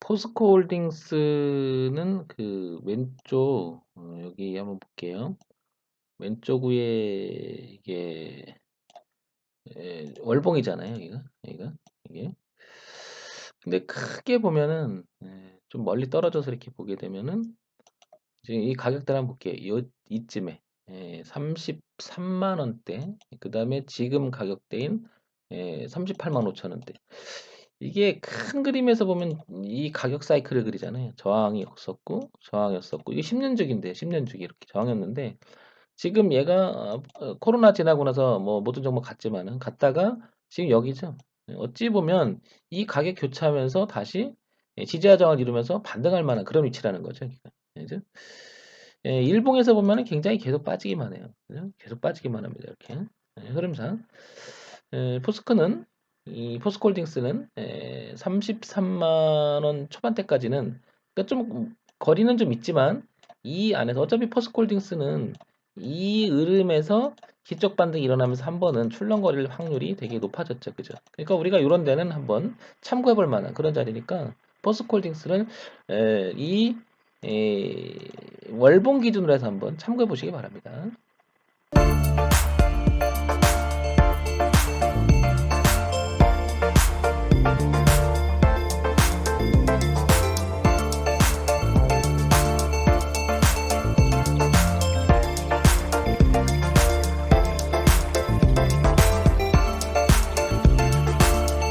포스코 홀딩스는 그 왼쪽 어, 여기 한번 볼게요. 왼쪽 위에 이게 에, 월봉이잖아요. 여기가 여기가 이게 근데 크게 보면은 에, 좀 멀리 떨어져서 이렇게 보게 되면은 지금 이 가격들 한번 볼게요. 요, 이쯤에 에, 33만 원대 그 다음에 지금 가격대인 에, 38만 5천 원대 이게 큰 그림에서 보면 이 가격 사이클을 그리잖아요. 저항이 없었고 저항이었었고 이게 10년 주기인데 10년 주기 이렇게 저항이었는데 지금 얘가 어, 어, 코로나 지나고 나서 뭐 모든 종목 갔지만은 갔다가 지금 여기죠. 예, 어찌 보면 이 가격 교차하면서 다시 예, 지지하장을 이루면서 반등할 만한 그런 위치라는 거죠. 그죠? 예, 일봉에서 보면은 굉장히 계속 빠지기만 해요. 계속 빠지기만 합니다. 이렇게 예, 흐름상 예, 포스코는 이 포스코홀딩스는 에, 33만 원 초반대까지는 그러니까 좀 거리는 좀 있지만 이 안에서 어차피 포스코홀딩스는 이 흐름에서 기적 반등이 일어나면서 한 번은 출렁거릴 확률이 되게 높아졌죠. 그죠? 그러니까 우리가 이런 데는 한번 참고해 볼 만한 그런 자리니까 포스코홀딩스는 에, 이 에, 월봉 기준으로 해서 한번 참고해 보시기 바랍니다.